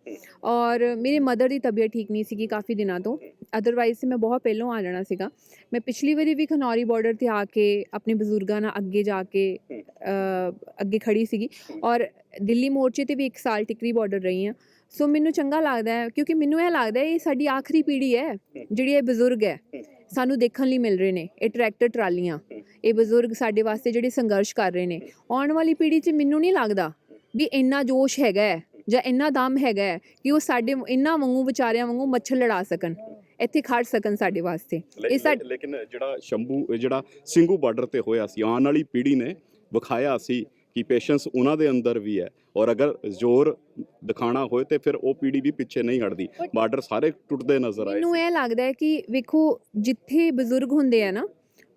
ਔਰ ਮੇਰੇ ਮਦਰ ਦੀ ਤਬੀਅਤ ਠੀਕ ਨਹੀਂ ਸੀਗੀ ਕਾਫੀ ਦਿਨਾਂ ਤੋਂ। ਅਦਰਵਾਈਜ਼ ਮੈਂ ਬਹੁਤ ਪਹਿਲਾਂ ਆ ਜਾਣਾ ਸੀਗਾ। ਮੈਂ ਪਿਛਲੀ ਵਾਰੀ ਵੀ ਖਨੌਰੀ ਬਾਰਡਰ ਤੇ ਆ ਕੇ ਆਪਣੇ ਬਜ਼ੁਰਗਾਂ ਨਾਲ ਅੱਗੇ ਜਾ ਕੇ ਅੱਗੇ ਖੜੀ ਸੀਗੀ ਔਰ ਦਿੱਲੀ ਮੋਰਚੇ ਤੇ ਵੀ ਇੱਕ ਸਾਲ ਟਿਕਰੀ ਬਾਰਡਰ ਰਹੀ ਹਾਂ। ਸੋ ਮੈਨੂੰ ਚੰਗਾ ਲੱਗਦਾ ਹੈ ਕਿਉਂਕਿ ਮੈਨੂੰ ਇਹ ਲੱਗਦਾ ਹੈ ਇਹ ਸਾਡੀ ਆਖਰੀ ਪੀੜ੍ਹੀ ਹੈ, ਜਿਹੜੀ ਇਹ ਬਜ਼ੁਰਗ ਹੈ। ਸਾਨੂੰ ਦੇਖਣ ਲਈ ਮਿਲ ਰਹੇ ਨੇ ਇਹ ਟਰੈਕਟਰ ਟਰਾਲੀਆਂ। ਇਹ ਬਜ਼ੁਰਗ ਸਾਡੇ ਵਾਸਤੇ ਜਿਹੜੇ ਸੰਘਰਸ਼ ਕਰ ਰਹੇ ਨੇ। ਆਉਣ ਵਾਲੀ ਪੀੜ੍ਹੀ 'ਚ ਮੈਨੂੰ ਨਹੀਂ ਲੱਗਦਾ ਵੀ ਇੰਨਾ ਜੋਸ਼ ਹੈਗਾ ਹੈ ਜਾਂ ਇੰਨਾ ਦਮ ਹੈਗਾ ਹੈ ਕਿ ਉਹ ਸਾਡੇ ਇਹਨਾਂ ਵਾਂਗੂ ਵਿਚਾਰਿਆਂ ਵਾਂਗੂ ਮੱਛਰ ਲੜਾ ਸਕਣ ਇੱਥੇ ਖੜ ਸਕਣ ਸਾਡੇ ਵਾਸਤੇ। ਇਹ ਸਾਡ- ਲੇਕਿਨ ਜਿਹੜਾ ਸ਼ੰਭੂ ਜਿਹੜਾ ਸਿੰਘੂ ਬਾਰਡਰ ਤੇ ਹੋਇਆ ਸੀ ਆਉਣ ਵਾਲੀ ਪੀੜ੍ਹੀ ਨੇ ਵਿਖਾਇਆ ਸੀ ਕਿ ਪੇਸ਼ੈਂਸ ਉਹਨਾਂ ਦੇ ਅੰਦਰ ਵੀ ਹੈ। ਔਰ ਅਗਰ ਜ਼ੋਰ ਦਿਖਾਣਾ ਹੋਏ ਤੇ ਫਿਰ ਉਹ ਪੀੜ੍ਹੀ ਵੀ ਪਿੱਛੇ ਨਹੀਂ ਹਟਦੀ ਬਾਰਡਰ ਸਾਰੇ ਟੁੱਟਦੇ ਨਜ਼ਰ ਆਏ ਮੈਨੂੰ। ਇਹ ਲੱਗਦਾ ਹੈ ਕਿ ਵੇਖੋ ਜਿੱਥੇ ਬਜ਼ੁਰਗ ਹੁੰਦੇ ਆ ਨਾ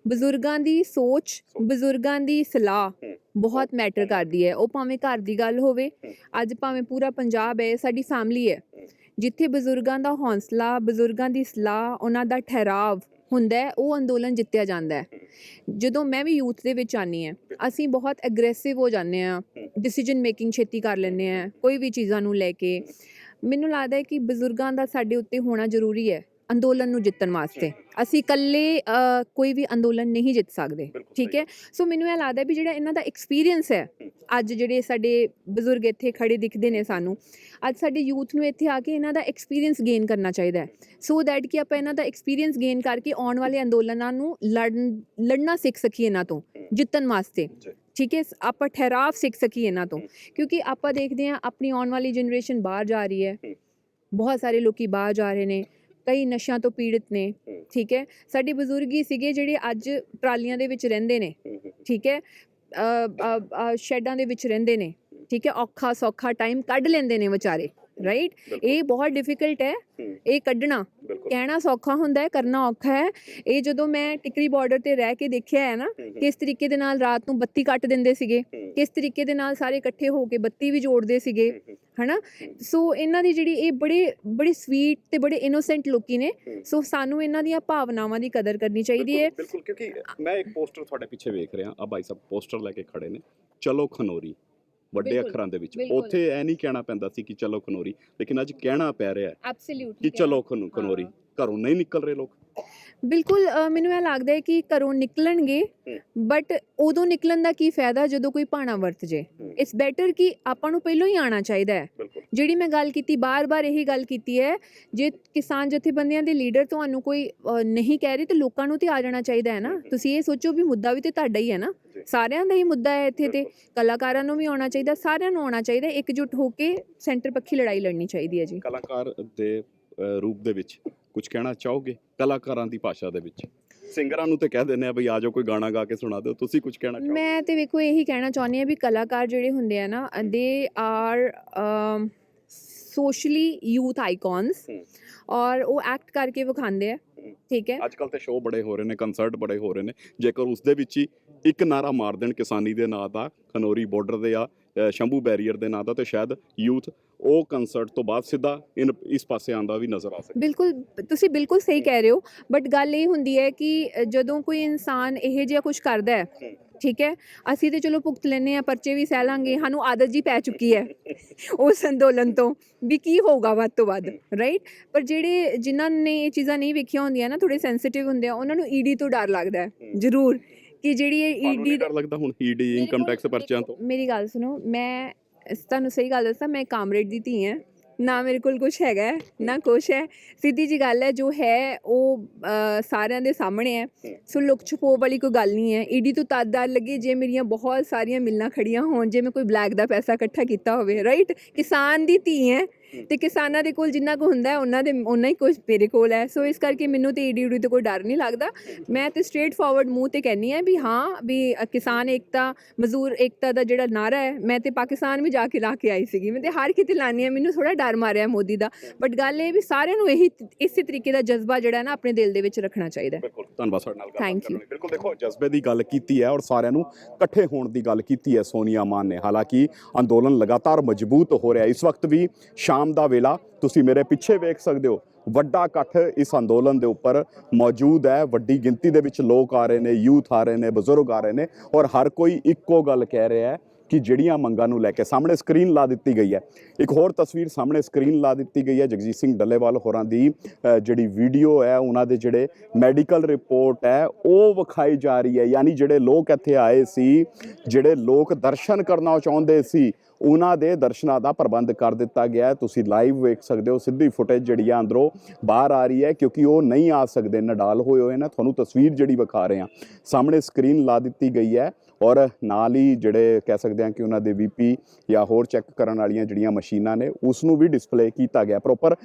ਬਜ਼ੁਰਗਾਂ ਦੀ ਸੋਚ ਬਜ਼ੁਰਗਾਂ ਦੀ ਸਲਾਹ। ਬਹੁਤ ਮੈਟਰ ਕਰਦੀ ਹੈ ਉਹ ਭਾਵੇਂ ਘਰ ਦੀ ਗੱਲ ਹੋਵੇ। ਅੱਜ ਭਾਵੇਂ ਪੂਰਾ ਪੰਜਾਬ ਹੈ ਸਾਡੀ ਫੈਮਿਲੀ ਹੂੰ। ਜਿੱਥੇ ਬਜ਼ੁਰਗਾਂ ਦਾ ਹੌਸਲਾ ਬਜ਼ੁਰਗਾਂ ਦੀ ਸਲਾਹ ਉਹਨਾਂ ਦਾ ਠਹਿਰਾਵ ਹੁੰਦਾ ਹੈ ਉਹ ਅੰਦੋਲਨ ਜਿੱਤਿਆ ਜਾਂਦਾ ਹੈ ਜਦੋਂ ਮੈਂ ਵੀ ਯੂਥ ਦੇ ਵਿੱਚ ਆਨੀ ਹੈ, ਅਸੀਂ ਬਹੁਤ ਐਗਰੈਸਿਵ ਹੋ ਜਾਂਦੇ ਆ ਡਿਸੀਜਨ ਮੇਕਿੰਗ ਛੇਤੀ ਕਰ ਲੈਂਦੇ ਆ ਕੋਈ ਵੀ ਚੀਜ਼ਾਂ ਨੂੰ ਲੈ ਕੇ। ਮੈਨੂੰ ਲੱਗਦਾ ਹੈ ਕਿ ਬਜ਼ੁਰਗਾਂ ਦਾ ਸਾਡੇ ਉੱਤੇ ਹੋਣਾ ਜ਼ਰੂਰੀ ਹੈ। ਅੰਦੋਲਨ ਨੂੰ ਜਿੱਤਣ ਵਾਸਤੇ। ਅਸੀਂ ਇਕੱਲੇ ਕੋਈ ਵੀ ਅੰਦੋਲਨ ਨਹੀਂ ਜਿੱਤ ਸਕਦੇ। ਠੀਕ ਹੈ? ਸੋ ਮੈਨੂੰ ਇਹ ਲੱਗਦਾ ਵੀ ਜਿਹੜਾ ਇਹਨਾਂ ਦਾ ਐਕਸਪੀਰੀਅੰਸ ਹੈ। ਅੱਜ ਜਿਹੜੇ ਸਾਡੇ ਬਜ਼ੁਰਗ ਇੱਥੇ ਖੜੇ ਦਿਖਦੇ ਨੇ ਸਾਨੂੰ ਅੱਜ ਸਾਡੇ ਯੂਥ ਨੂੰ ਇੱਥੇ ਆ ਕੇ ਇਹਨਾਂ ਦਾ ਐਕਸਪੀਰੀਅੰਸ ਗੇਨ ਕਰਨਾ ਚਾਹੀਦਾ ਹੈ। ਸੋ ਦੈਟ ਕਿ ਆਪਾਂ ਇਹਨਾਂ ਦਾ ਐਕਸਪੀਰੀਅੰਸ ਗੇਨ ਕਰਕੇ ਆਉਣ ਵਾਲੇ ਅੰਦੋਲਨਾਂ ਨੂੰ ਲੜਨ ਲੜਨਾ ਸਿੱਖ ਸਕੀਏ ਇਹਨਾਂ ਤੋਂ। ਜਿੱਤਣ ਵਾਸਤੇ। ਠੀਕ ਹੈ? ਆਪਾਂ ਠਹਿਰਾਵ ਸਿੱਖ ਸਕੀਏ ਇਹਨਾਂ ਤੋਂ। ਕਿਉਂਕਿ ਆਪਾਂ ਦੇਖਦੇ ਹਾਂ ਆਪਣੀ ਆਉਣ ਵਾਲੀ ਜਨਰੇਸ਼ਨ ਬਾਹਰ ਜਾ ਰਹੀ ਹੂੰ। ਬਹੁਤ ਸਾਰੇ ਲੋਕੀ ਬਾਹਰ ਜਾ ਰਹੇ ਨੇ। ਕਈ ਨਸ਼ਿਆਂ ਤੋਂ ਪੀੜਿਤ ਨੇ। ਠੀਕ ਹੈ? ਸਾਡੇ ਬਜ਼ੁਰਗ ਹੀ ਸੀਗੇ ਜਿਹੜੇ ਅੱਜ ਟਰਾਲੀਆਂ ਦੇ ਵਿੱਚ ਰਹਿੰਦੇ ਨੇ ਠੀਕ ਹੈ? ਸ਼ੈਡਾਂ ਦੇ ਵਿੱਚ ਰਹਿੰਦੇ ਨੇ ਠੀਕ ਹੈ? ਔਖਾ ਸੌਖਾ ਟਾਈਮ ਕੱਢ ਲੈਂਦੇ ਨੇ ਵਿਚਾਰੇ ਰਾਈਟ ਇਹ ਬਹੁਤ ਡਿਫਿਕਲਟ ਹੈ ਇਹ ਕੱਢਣਾ। ਕਹਿਣਾ ਸੌਖਾ ਹੁੰਦਾ ਹੈ ਕਰਨਾ ਔਖਾ ਹੈ। ਇਹ ਜਦੋਂ ਮੈਂ ਟਿਕਰੀ ਬਾਰਡਰ ਤੇ ਰਹਿ ਕੇ ਦੇਖਿਆ ਹੈ ਨਾ ਕਿਸ ਤਰੀਕੇ ਦੇ ਨਾਲ ਰਾਤ ਨੂੰ ਬੱਤੀ ਕੱਟ ਦਿੰਦੇ ਸੀਗੇ ਕਿਸ ਤਰੀਕੇ ਦੇ ਨਾਲ ਸਾਰੇ ਇਕੱਠੇ ਹੋ ਕੇ ਬੱਤੀ ਵੀ ਜੋੜਦੇ ਸੀਗੇ ਹਨਾ? ਸੋ ਇਹਨਾਂ ਦੀ ਜਿਹੜੀ ਇਹ ਬੜੇ ਬੜੇ ਸਵੀਟ ਤੇ ਬੜੇ ਇਨੋਸੈਂਟ ਲੋਕੀ ਨੇ। ਸੋ ਸਾਨੂੰ ਇਹਨਾਂ ਦੀਆਂ ਭਾਵਨਾਵਾਂ ਦੀ ਕਦਰ ਕਰਨੀ ਚਾਹੀਦੀ ਹੈ। ਬਿਲਕੁਲ ਕਿਉਂਕਿ ਮੈਂ ਇੱਕ ਪੋਸਟਰ ਤੁਹਾਡੇ ਪਿੱਛੇ ਵੇਖ ਰਿਹਾ। ਆ ਭਾਈ ਸਾਹਿਬ ਪੋਸਟਰ ਲੈ ਕੇ ਖੜੇ ਨੇ। ਚਲੋ ਖਨੋਰੀ ਵੱਡੇ ਅੱਖਰਾਂ ਦੇ ਵਿੱਚ। ਉੱਥੇ ਐ ਨਹੀਂ ਕਹਿਣਾ ਪੈਂਦਾ ਸੀ ਕਿ ਚਲੋ ਖਨੋਰੀ ਲੇਕਿਨ ਅੱਜ ਕਹਿਣਾ ਪੈ ਰਿਹਾ ਹੈ ਕਿ ਚਲੋ ਖਨੋ- ਖਨੋਰੀ। ਘਰੋਂ ਨਹੀਂ ਨਿਕਲ ਰਹੇ ਲੋਕ। ਬਿਲਕੁਲ ਅ, ਮੈਨੂੰ ਇਹ ਲੱਗਦਾ ਹੈ ਕਿ ਘਰੋਂ ਨਿਕਲਣਗੇ ਬਟ ਉਦੋਂ ਨਿਕਲਣ ਦਾ ਕੀ ਫਾਇਦਾ ਜਦੋਂ ਕੋਈ ਭਾਣਾ ਵਰਤ ਜੇ? ਹੂੰ। ਇਟਸ ਬੈਟਰ ਕਿ ਆਪਾਂ ਨੂੰ ਪਹਿਲਾਂ ਹੀ ਆਣਾ ਚਾਹੀਦਾ ਹੈ। ਬਿਲਕੁਲ। ਜਿਹੜੀ ਮੈਂ ਗੱਲ ਕੀਤੀ ਬਾਰ-ਬਾਰ ਇਹੀ ਗੱਲ ਕੀਤੀ ਹੈ ਜੇ ਕਿਸਾਨ ਜਥੇਬੰਦੀਆਂ ਦੇ ਲੀਡਰ ਤੁਹਾਨੂੰ ਕੋਈ ਅ, ਨਹੀਂ ਕਹਿ ਰਹੇ ਤੇ ਲੋਕਾਂ ਨੂੰ ਤੇ ਆ ਜਾਣਾ ਚਾਹੀਦਾ ਹੈ ਨਾ? ਤੁਸੀਂ ਇਹ ਸੋਚੋ ਵੀ ਮੁੱਦਾ ਵੀ ਤੇ ਤੁਹਾਡਾ ਹੀ ਹੈ ਨਾ? ਜੀ। ਸਾਰਿਆਂ ਦਾ ਹੀ ਮੁੱਦਾ ਹੈ ਇੱਥੇ ਤੇ। ਕਲਾਕਾਰਾਂ ਨੂੰ ਵੀ ਆਉਣਾ ਚਾਹੀਦਾ ਸਾਰਿਆਂ ਨੂੰ ਆਉਣਾ ਚਾਹੀਦਾ ਇਕਜੁੱਟ ਹੋ ਕੇ ਸੈਂਟਰ ਪੱਖੀ ਲੜਾਈ ਲੜਨੀ ਚਾਹੀਦੀ ਹੈ ਜੀ। ਕਲਾਕਾਰ ਦੇ ਅ, ਰੂਪ ਦੇ ਵਿੱਚ। ਕੁਝ ਕਹਿਣਾ ਚਾਹੋਗੇ ਕਲਾਕਾਰਾਂ ਦੀ ਭਾਸ਼ਾ ਦੇ ਵਿੱਚ ਸਿੰਗਰਾਂ ਨੂੰ ਤੇ ਕਹਿ ਦਿੰਦੇ ਆ ਬਈ ਆ ਜਾਓ ਕੋਈ ਗਾਣਾ ਗਾ ਕੇ ਸੁਣਾ ਦਿਓ ਤੁਸੀਂ ਕੁਝ ਕਹਿਣਾ ਚਾਹੋ ਮੈਂ ਤੇ ਵੇਖੋ ਇਹੀ ਕਹਿਣਾ ਚਾਹੁੰਦੀ ਹਾਂ ਵੀ ਕਲਾਕਾਰ ਜਿਹੜੇ ਹੁੰਦੇ ਆ ਨਾ they are socially youth icons. ਔਰ ਉਹ ਐਕਟ ਕਰਕੇ ਵਿਖਾਉਂਦੇ ਆ। ਠੀਕ ਹੈ ਅੱਜ ਕੱਲ ਤੇ ਸ਼ੋਅ ਬੜੇ ਹੋ ਰਹੇ ਨੇ ਕਨਸਰਟ ਬੜੇ ਹੋ ਰਹੇ ਨੇ ਜੇਕਰ ਉਸ ਦੇ ਵਿੱਚ ਹੀ ਇੱਕ ਨਾਰਾ ਮਾਰ ਦੇਣ ਕਿਸਾਨੀ ਦੇ ਨਾਂ ਦਾ ਖਨੋਰੀ ਬਾਰਡਰ ਦੇ ਆ ਸ਼ੰਭੂ ਬੈਰੀਅਰ ਦੇ ਨਾਂ ਦਾ ਤੇ ਸ਼ਾਇਦ ਯੂਥ ਉਹ ਕਨਸਰਟ ਤੋਂ ਬਾਅਦ ਸਿੱਧਾ ਇਨ ਇਸ ਪਾਸੇ ਆਂਦਾ ਵੀ ਨਜ਼ਰ ਆ ਸਕਦਾ ਬਿਲਕੁਲ ਤੁਸੀਂ ਬਿਲਕੁਲ ਸਹੀ ਕਹਿ ਰਹੇ ਹੋ ਬਟ ਗੱਲ ਇਹ ਹੁੰਦੀ ਹੈ ਕਿ ਅ, ਜਦੋਂ ਕੋਈ ਇਨਸਾਨ ਇਹ ਜਿਹਾ ਕੁਝ ਕਰਦਾ ਹੈ। ਠੀਕ ਹੈ ਅਸੀਂ ਤੇ ਚਲੋ ਭੁਗਤ ਲੈਨੇ ਆ ਪਰਚੇ ਵੀ ਸਹਿ ਲਾਂਗੇ ਸਾਨੂੰ ਆਦਤ ਜੀ ਪੈ ਚੁੱਕੀ ਹੈ ਉਸ ਅੰਦੋਲਨ ਤੋਂ ਵੀ ਕੀ ਹੋਊਗਾ ਵੱਧ ਤੋਂ ਵੱਧ ਰਾਈਟ ਪਰ ਜਿਹੜੇ ਜਿਨ੍ਹਾਂ ਨੇ ਇਹ ਚੀਜ਼ਾਂ ਨਹੀਂ ਵੇਖੀਆਂ ਹੁੰਦੀਆਂ ਨਾ ਥੋੜੇ ਸੈਂਸਿਟਿਵ ਹੁੰਦੇ ਆ ਉਹਨਾਂ ਨੂੰ ਈਡੀ ਤੋਂ ਡਰ ਲੱਗਦਾ ਹੈ। ਜ਼ਰੂਰ ਕਿ ਜਿਹੜੀ ਇਹ ਤੁਹਾਨੂੰ ਈਡੀ ਨਹੀਂ ਡਰ ਲੱਗਦਾ ਹੁਣ ਈਡੀ ਇਨਕਮ ਟੈਕਸ ਪਰਚਿਆਂ ਤੋਂ ਮੇਰੀ ਗੱਲ ਸੁਣੋ ਮੈਂ ਤੁਹਾਨੂੰ ਸਹੀ ਗੱਲ ਦੱਸਾਂ, ਮੈਂ ਕਾਮਰੇਡ ਦੀ ਧੀ ਹਾਂ। ਨਾ ਮੇਰੇ ਕੋਲ ਕੁਝ ਹੈਗਾ ਨਾ ਕੁਛ ਹੈ। ਸਿੱਧੀ ਜੀ ਗੱਲ ਹੈ, ਜੋ ਹੈ, ਉਹ ਸਾਰਿਆਂ ਦੇ ਸਾਹਮਣੇ ਹੈ। ਸੋ ਲੁਕ ਛੁਪੋ ਵਾਲੀ ਕੋਈ ਗੱਲ ਨਹੀਂ ਹੈ। ਈਡੀ ਤੋਂ ਤਦ ਡਰ ਲੱਗੇ ਜੇ ਮੇਰੀਆਂ ਬਹੁਤ ਸਾਰੀਆਂ ਮਿਲਣਾ ਖੜੀਆਂ ਹੋਣ, ਜੇ ਮੈਂ ਕੋਈ ਬਲੈਕ ਦਾ ਪੈਸਾ ਇਕੱਠਾ ਕੀਤਾ ਹੋਵੇ ਰਾਈਟ ਕਿਸਾਨ ਦੀ ਧੀ ਹੈ। ਤੇ ਕਿਸਾਨਾਂ ਦੇ ਕੋਲ ਜਿੰਨਾ ਕੁ ਹੁੰਦਾ ਹੈ ਉਹਨਾਂ ਦੇ ਉਹਨਾਂ ਹੀ ਕੁਝ ਮੇਰੇ ਕੋਲ ਹੈ। ਸੋ ਇਸ ਕਰਕੇ ਮੈਨੂੰ ਤੇ ਈਡੀ ਊਡੀ ਤੇ ਕੋਈ ਡਰ ਨਹੀਂ ਲੱਗਦਾ। ਮੈਂ ਤੇ ਸਟ੍ਰੇਟ ਫਾਰਵਰਡ ਮੂੰਹ ਤੇ ਕਹਿੰਨੀ ਹੈ ਵੀ ਹਾਂ ਵੀ ਕਿਸਾਨ ਏਕਤਾ ਮਜ਼ਦੂਰ ਏਕਤਾ ਦਾ ਜਿਹੜਾ ਨਾਰਾ ਹੈ ਮੈਂ ਤੇ ਪਾਕਿਸਤਾਨ ਵੀ ਜਾ ਕੇ ਲਾ ਕੇ ਆਈ ਸੀਗੀ। ਮੈਂ ਤੇ ਹਰ ਕਿਤੇ ਲਾਨੀ ਹੈ ਮੈਨੂੰ ਥੋੜਾ ਡਰ ਮਾਰਿਆ ਮੋਦੀ ਦਾ। ਬਟ ਗੱਲ ਇਹ ਵੀ ਸਾਰਿਆਂ ਨੂੰ ਇਹੀ ਇਸੇ ਤਰੀਕੇ ਦਾ ਜਜ਼ਬਾ ਜਿਹੜਾ ਹੈ ਨਾ ਆਪਣੇ ਦਿਲ ਦੇ ਵਿੱਚ ਰੱਖਣਾ ਚਾਹੀਦਾ ਹੈ। ਬਿਲਕੁਲ ਧੰਨਵਾਦ ਸਾਡੇ ਨਾਲ ਗੱਲਬਾਤ Thank you. ਲਈ। ਬਿਲਕੁਲ ਦੇਖੋ ਜਜ਼ਬੇ ਦੀ ਗੱਲ ਕੀਤੀ ਹੈ ਔਰ ਸਾਰਿਆਂ ਨੂੰ ਇਕੱਠੇ ਹੋਣ ਦੀ ਗੱਲ ਕੀਤੀ ਹੈ ਸੋਨੀਆ ਮਾਨ ਨੇ। ਹਾਲਾਂਕਿ ਅੰਦੋਲਨ ਲਗਾਤਾਰ ਮਜ਼ਬੂਤ ਹੋ ਰਿਹਾ ਹੈ। ਇਸ ਵਕਤ ਵੀ ਸ਼ਾਮ ਦਾ ਵੇਲਾ ਤੁਸੀਂ ਮੇਰੇ ਪਿੱਛੇ ਵੇਖ ਸਕਦੇ ਹੋ। ਵੱਡਾ ਇਕੱਠ ਇਸ ਅੰਦੋਲਨ ਦੇ ਉੱਪਰ ਮੌਜੂਦ ਹੈ। ਵੱਡੀ ਗਿਣਤੀ ਦੇ ਵਿੱਚ ਲੋਕ ਆ ਰਹੇ ਨੇ, ਯੂਥ ਆ ਰਹੇ ਨੇ, ਬਜ਼ੁਰਗ ਆ ਰਹੇ ਨੇ ਔਰ ਹਰ ਕੋਈ ਇੱਕੋ ਗੱਲ ਕਹਿ ਰਿਹਾ ਹੈ ਕਿ ਜਿਹੜੀਆਂ ਮੰਗਾਂ ਨੂੰ ਲੈ ਕੇ ਸਾਹਮਣੇ ਸਕਰੀਨ ਲਾ ਦਿੱਤੀ ਗਈ ਹੈ। ਇੱਕ ਹੋਰ ਤਸਵੀਰ ਸਾਹਮਣੇ ਸਕਰੀਨ ਲਾ ਦਿੱਤੀ ਗਈ ਹੈ, ਜਗਜੀਤ ਸਿੰਘ ਡੱਲੇਵਾਲ ਹੋਰਾਂ ਦੀ ਜਿਹੜੀ ਵੀਡੀਓ ਹੈ, ਉਹਨਾਂ ਦੇ ਜਿਹੜੇ ਮੈਡੀਕਲ ਰਿਪੋਰਟ ਹੈ, ਉਹ ਵਿਖਾਈ ਜਾ ਰਹੀ ਹੈ। ਯਾਨੀ ਜਿਹੜੇ ਲੋਕ ਇੱਥੇ ਆਏ ਸੀ, ਜਿਹੜੇ ਲੋਕ ਦਰਸ਼ਨ ਕਰਨਾ ਚਾਹੁੰਦੇ ਸੀ, ਉਹਨਾਂ ਦੇ ਦਰਸ਼ਨਾਂ ਦਾ ਪ੍ਰਬੰਧ ਕਰ ਦਿੱਤਾ ਗਿਆ ਹੈ। ਤੁਸੀਂ ਲਾਈਵ ਵੇਖ ਸਕਦੇ ਹੋ, ਸਿੱਧੀ ਫੁਟੇਜ ਜਿਹੜੀ ਆ ਅੰਦਰੋਂ ਬਾਹਰ ਆ ਰਹੀ ਹੈ, ਕਿਉਂਕਿ ਉਹ ਨਹੀਂ ਆ ਸਕਦੇ, ਨਡਾਲ ਹੋਏ ਹੋਏ ਨੇ। ਤੁਹਾਨੂੰ ਤਸਵੀਰ ਜਿਹੜੀ ਵਿਖਾ ਰਹੇ ਹਾਂ, ਸਾਹਮਣੇ ਸਕਰੀਨ ਲਾ ਦਿੱਤੀ ਗਈ ਹੈ। ਔਰ ਨਾਲ ਹੀ ਜਿਹੜੇ ਕਹਿ ਸਕਦੇ ਹਾਂ ਕਿ ਉਹਨਾਂ ਦੇ ਵੀਪੀ ਜਾਂ ਹੋਰ ਚੈੱਕ ਕਰਨ ਵਾਲੀਆਂ ਜਿਹੜੀਆਂ ਮਸ਼ੀਨਾਂ ਨੇ ਉਸ ਨੂੰ ਵੀ ਡਿਸਪਲੇ ਕੀਤਾ ਗਿਆ। ਪ੍ਰੋਪਰ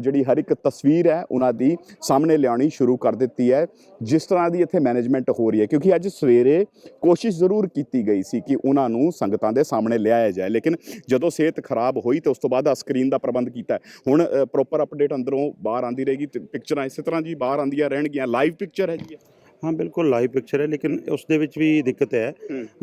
ਜਿਹੜੀ ਹਰ ਇੱਕ ਤਸਵੀਰ ਹੈ, ਉਹਨਾਂ ਦੀ ਸਾਹਮਣੇ ਲਿਆਉਣੀ ਸ਼ੁਰੂ ਕਰ ਦਿੱਤੀ ਹੈ। ਜਿਸ ਤਰ੍ਹਾਂ ਦੀ ਇੱਥੇ ਮੈਨੇਜਮੈਂਟ ਹੋ ਰਹੀ ਹੈ, ਕਿਉਂਕਿ ਅੱਜ ਸਵੇਰੇ ਕੋਸ਼ਿਸ਼ ਜ਼ਰੂਰ ਕੀਤੀ ਗਈ ਸੀ ਕਿ ਉਹਨਾਂ ਨੂੰ ਸੰਗਤਾਂ ਦੇ ਸਾਹਮਣੇ ਲਿਆਇਆ ਜਾਏ, ਲੇਕਿਨ ਜਦੋਂ ਸਿਹਤ ਖਰਾਬ ਹੋਈ ਤੇ ਉਸ ਤੋਂ ਬਾਅਦ ਆ ਸਕਰੀਨ ਦਾ ਪ੍ਰਬੰਧ ਕੀਤਾ ਹੁਣ ਪ੍ਰੋਪਰ ਅਪਡੇਟ ਅੰਦਰੋਂ ਬਾਹਰ ਆਂਦੀ ਰਹੇਗੀ, ਤੇ ਪਿਕਚਰਾਂ ਇਸੇ ਤਰ੍ਹਾਂ ਜੀ ਬਾਹਰ ਆਂਦੀਆਂ ਰਹਿਣਗੀਆਂ ਲਾਈਵ ਪਿਕਚਰ ਹੈ। ਜੀ ਇਹ। ਹਾਂ ਬਿਲਕੁਲ ਲਾਈਵ ਪਿਕਚਰ ਹੈ ਲੇਕਿਨ ਉਸ ਦੇ ਵਿੱਚ ਵੀ ਦਿੱਕਤ ਹੈ।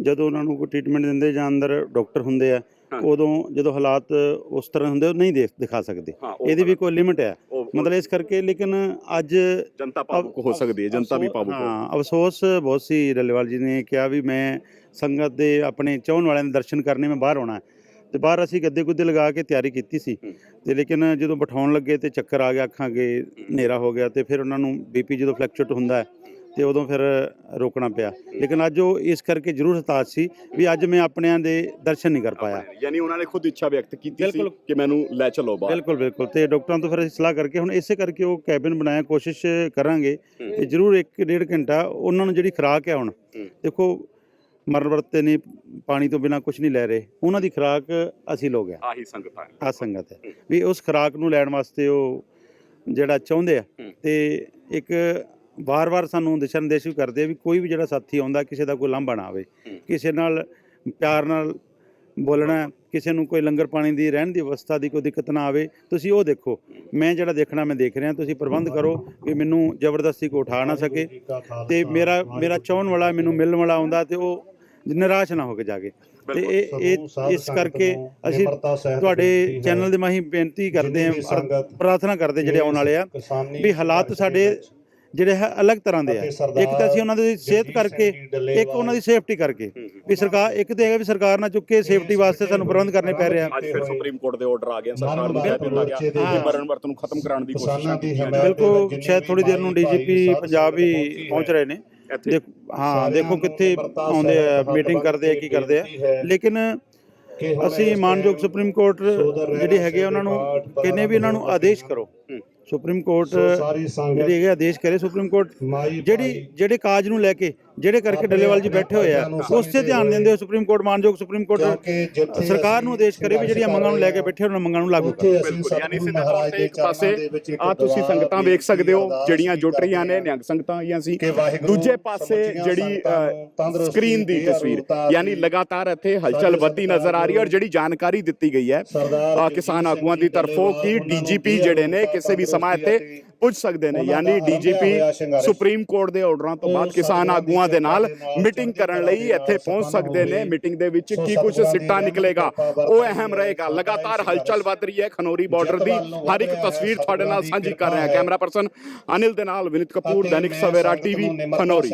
ਜਦੋਂ ਉਹਨਾਂ ਨੂੰ ਕੋਈ ਟ੍ਰੀਟਮੈਂਟ ਦਿੰਦੇ ਜਾਂ ਅੰਦਰ ਡਾਕਟਰ ਹੁੰਦੇ ਆ। ਉਦੋਂ ਜਦੋਂ ਹਾਲਾਤ ਉਸ ਤਰ੍ਹਾਂ ਹੁੰਦੇ ਉਹ ਨਹੀਂ ਦੇਖ ਦਿਖਾ ਸਕਦੇ ਇਹਦੀ ਵੀ ਕੋਈ ਲਿਮਿਟ ਹੈ ਮਤਲਬ ਇਸ ਕਰਕੇ ਲੇਕਿਨ ਅੱਜ ਜਨਤਾ ਭਾਵੁਕ ਹੋ ਸਕਦੀ ਹੈ ਜਨਤਾ ਵੀ ਭਾਵੁਕ ਹੋ ਅਫਸੋਸ ਬਹੁਤ ਸੀ ਡੱਲੇਵਾਲ ਜੀ ਨੇ ਕਿਹਾ ਵੀ ਮੈਂ ਸੰਗਤ ਦੇ ਆਪਣੇ ਚਾਹਣ ਵਾਲਿਆਂ ਦੇ ਦਰਸ਼ਨ ਕਰਨੇ ਮੈਂ ਬਾਹਰ ਆਉਣਾ। ਤੇ ਬਾਹਰ ਅਸੀਂ ਗੱਦੇ ਗੁੱਦੇ ਲਗਾ ਕੇ ਤਿਆਰੀ ਕੀਤੀ ਸੀ। ਤੇ ਲੇਕਿਨ ਜਦੋਂ ਬਿਠਾਉਣ ਲੱਗੇ ਤੇ ਚੱਕਰ ਆ ਗਿਆ ਅੱਖਾਂ ਅੱਗੇ ਹਨੇਰਾ ਹੋ ਗਿਆ ਤੇ ਫਿਰ ਉਹਨਾਂ ਨੂੰ ਬੀਪੀ ਜਦੋਂ ਫਲਕਚੁਏਟ ਹੁੰਦਾ ਹੈ ਤੇ ਉਦੋਂ ਫਿਰ ਰੋਕਣਾ ਪਿਆ ਲੇਕਿਨ ਅੱਜ ਉਹ ਇਸ ਕਰਕੇ ਜ਼ਰੂਰ ਹਤਾਸ਼ ਸੀ ਵੀ ਅੱਜ ਮੈਂ ਆਪਣਿਆਂ ਦੇ ਦਰਸ਼ਨ ਨਹੀਂ ਕਰ ਪਾਇਆ ਯਾਨੀ ਉਹਨਾਂ ਨੇ ਖੁਦ ਇੱਛਾ ਵਿਅਕਤ ਕੀਤੀ ਸੀ। ਕਿ ਮੈਨੂੰ ਲੈ ਚਲੋ ਬਾਹਰ ਬਿਲਕੁਲ ਬਿਲਕੁਲ ਤੇ ਡਾਕਟਰਾਂ ਤੋਂ ਫਿਰ ਅਸੀਂ ਸਲਾਹ ਕਰਕੇ ਹੁਣ ਇਸੇ ਕਰਕੇ ਉਹ ਕੈਬਿਨ ਬਣਾਇਆ ਕੋਸ਼ਿਸ਼ ਕਰਾਂਗੇ। ਤੇ ਜ਼ਰੂਰ 1.5 ਘੰਟਾ ਉਹਨਾਂ ਨੂੰ ਜਿਹੜੀ ਖੁਰਾਕ ਹੈ ਹੁਣ। ਦੇਖੋ ਮਰਨ ਵਰਤੇ ਨੇ ਪਾਣੀ ਤੋਂ ਬਿਨਾ ਕੁਝ ਨਹੀਂ ਲੈ ਰਹੇ ਉਹਨਾਂ ਦੀ ਖੁਰਾਕ ਅਸੀਂ ਲੋਕ ਆ ਆਹੀ ਸੰਗਤਾਂ। ਆ ਸੰਗਤ ਹੈ। ਵੀ ਉਸ ਖੁਰਾਕ ਨੂੰ ਲੈਣ ਵਾਸਤੇ ਉਹ ਜਿਹੜਾ ਚਾਹੁੰਦੇ ਆ। ਤੇ ਇੱਕ ਵਾਰ-ਵਾਰ ਸਾਨੂੰ ਦਿਸ਼ਾ ਨਿਰਦੇਸ਼ ਵੀ ਕਰਦੇ ਆ ਵੀ ਕੋਈ ਵੀ ਜਿਹੜਾ ਸਾਥੀ ਆਉਂਦਾ ਕਿਸੇ ਦਾ ਕੋਈ ਲਾਂਭਾ ਨਾ ਆਵੇ। ਕਿਸੇ ਨਾਲ ਪਿਆਰ ਨਾਲ ਬੋਲਣਾ ਕਿਸੇ ਨੂੰ ਕੋਈ ਲੰਗਰ ਪਾਣੀ ਦੀ ਰਹਿਣ ਦੀ ਅਵਸਥਾ ਦੀ ਕੋਈ ਦਿੱਕਤ ਨਾ ਆਵੇ ਤੁਸੀਂ ਉਹ ਦੇਖੋ। ਮੈਂ ਜਿਹੜਾ ਦੇਖਣਾ ਮੈਂ ਦੇਖ ਰਿਹਾ ਤੁਸੀਂ ਪ੍ਰਬੰਧ ਕਰੋ ਵੀ ਮੈਨੂੰ ਜ਼ਬਰਦਸਤੀ ਕੋ ਉਠਾ ਨਾ ਸਕੇ ਤੇ ਮੇਰਾ ਮੇਰਾ ਚਾਹਣ ਵਾਲਾ ਮੈਨੂੰ ਮਿਲਣ ਵਾਲਾ ਆਉਂਦਾ ਤੇ ਉਹ ਨਿਰਾਸ਼ ਨਾ ਹੋ ਕੇ ਜਾਗੇ। ਤੇ ਇਹ ਇਹ ਇਸ ਕਰਕੇ ਅਸੀਂ ਤੁਹਾਡੇ ਚੈਨਲ ਦੇ ਮਾਹੀਂ ਬੇਨਤੀ ਕਰਦੇ ਹਾਂ ਪ੍ਰਾਰਥਨਾ ਕਰਦੇ ਜਿਹੜੇ ਆਉਣ ਵਾਲੇ ਆ ਵੀ ਹਾਲਾਤ ਸਾਡੇ ਜਿਹੜੇ ਹੈ ਅਲੱਗ ਤਰ੍ਹਾਂ ਦੇ ਆ। ਇੱਕ ਤਾਂ ਅਸੀਂ ਉਹਨਾਂ ਦੀ ਸਿਹਤ ਕਰਕੇ ਇੱਕ ਉਹਨਾਂ ਦੀ ਸੇਫਟੀ ਕਰਕੇ। ਵੀ ਸਰਕਾਰ ਇੱਕ ਤੇ ਹੈਗਾ ਵੀ ਸਰਕਾਰ ਨਾਲ ਚੁੱਕੇ ਸੇਫਟੀ ਵਾਸਤੇ ਸਾਨੂੰ ਪ੍ਰਬੰਧ ਕਰਨੇ ਪੈ ਰਹੇ। ਆ ਅੱਜ ਫਿਰ ਸੁਪਰੀਮ ਕੋਰਟ ਦੇ ਆਰਡਰ ਆ ਗਏ ਸਰਕਾਰ ਨੂੰ ਕਹਿ ਦਿੱਤਾ ਗਿਆ ਕਿ ਹਾਂ। ਮਰਨ ਵਰਤ ਨੂੰ ਖਤਮ ਕਰਾਉਣ ਦੀ ਕੋਸ਼ਿਸ਼ ਕਿਸਾਨਾਂ ਦੀ ਕੀਤੀ ਹਮਾਇਤ ਬਿਲਕੁਲ ਸ਼ਾਇਦ ਥੋੜੀ ਦੇਰ ਨੂੰ ਡੀਜੀਪੀ ਪੰਜਾਬ ਵੀ ਪਹੁੰਚ ਰਹੇ ਨੇ। ਹਾਂ ਦੇਖੋ ਕਿੱਥੇ ਆਉਂਦੇ ਆ ਮੀਟਿੰਗ ਕਰਦੇ ਆ ਕੀ ਕਰਦੇ ਆ। ਲੇਕਿਨ ਅਸੀਂ ਮਾਨਯੋਗ ਸੁਪਰੀਮ ਕੋਰਟ ਜਿਹੜੇ ਹੈਗੇ ਆ ਉਹਨਾਂ ਨੂੰ ਕਹਿੰਨੇ ਵੀ ਇਹਨਾਂ ਨੂੰ ਆਦੇਸ਼ ਕਰੋ। ਹੂੰ। ਸੁਪਰੀਮ ਕੋਰਟ ਜਿਹੜੀ ਹੈਗੇ ਆਦੇਸ਼ ਕਰੇ ਸੁਪਰੀਮ ਕੋਰਟ ਜਿਹੜੀ ਜਿਹੜੇ ਕਾਜ ਨੂੰ ਲੈ ਕੇ ਜਿਹੜੇ ਕਰਕੇ ਡੱਲੇਵਾਲ ਜੀ ਬੈਠੇ ਹੋਏ ਆ ਉਸ ਤੇ ਧਿਆਨ ਦਿੰਦੇ ਹੋਏ ਸੁਪਰੀਮ ਕੋਰਟ ਮਾਨਯੋਗ ਸੁਪਰੀਮ ਕੋਰਟ ਸਰਕਾਰ ਨੂੰ ਆਦੇਸ਼ ਕਰੇ ਵੀ ਜਿਹੜੀਆਂ ਮੰਗਾਂ ਨੂੰ ਲੈ ਕੇ ਬੈਠੇ ਉਹਨਾਂ ਮੰਗਾਂ ਨੂੰ ਲਾਗੂ ਕਰੋ ਬਿਲਕੁਲ ਯਾਨੀ ਸਿੱਧੇ ਤੌਰ ਤੇ ਇੱਕ ਪਾਸੇ ਆ ਤੁਸੀਂ ਸੰਗਤਾਂ ਵੇਖ ਸਕਦੇ ਹੋ ਜਿਹੜੀਆਂ ਜੁਟ ਰਹੀਆਂ ਨੇ ਨਿਹੰਗ ਸੰਗਤਾਂ ਆਈਆਂ ਸੀ। ਦੂਜੇ ਪਾਸੇ ਜਿਹੜੀ ਸਕਰੀਨ ਦੀ ਤਸਵੀਰ ਯਾਨੀ ਲਗਾਤਾਰ ਇੱਥੇ ਹਲਚਲ ਵੱਧਦੀ ਨਜ਼ਰ ਆ ਰਹੀ ਹੈ ਔਰ ਜਿਹੜੀ ਜਾਣਕਾਰੀ ਦਿੱਤੀ ਗਈ ਹੈ ਕਿਸਾਨ ਆਗੂਆਂ ਦੀ ਤਰਫੋਂ ਕਿ ਡੀਜੀਪੀ ਜਿਹੜੇ ਨੇ ਕਿਸੇ ਵੀ ਸਮਾਂ ਇੱਥੇ ਪੁੱਜ ਸਕਦੇ ਨੇ। ਯਾਨੀ ਡੀਜੀਪੀ ਸੁਪਰੀਮ ਕੋਰਟ ਦੇ ਆਰਡਰਾਂ ਤੋਂ ਬਾਅਦ ਕਿਸਾਨ ਆਗੂਆਂ ਦੇ ਨਾਲ ਮੀਟਿੰਗ ਕਰਨ ਲਈ ਇੱਥੇ ਪਹੁੰਚ ਸਕਦੇ ਨੇ। ਮੀਟਿੰਗ ਦੇ ਵਿੱਚ ਕੀ ਕੁਝ ਸਿੱਟਾ ਨਿਕਲੇਗਾ। ਉਹ ਅਹਿਮ ਰਹੇਗਾ। ਲਗਾਤਾਰ ਹਲਚਲ ਵੱਧ ਰਹੀ ਹੈ। ਖਨੌਰੀ ਬਾਰਡਰ ਦੀ ਹਰ ਇੱਕ ਤਸਵੀਰ ਤੁਹਾਡੇ ਨਾਲ ਸਾਂਝੀ ਕਰ ਰਹੇ ਕੈਮਰਾ ਪਰਸਨ ਅਨਿਲ ਦੇ ਨਾਲ ਵਿਨਿਤ ਕਪੂਰ ਦੈਨਿਕ ਸਵੇਰਾ ਟੀਵੀ ਖਨੌਰੀ।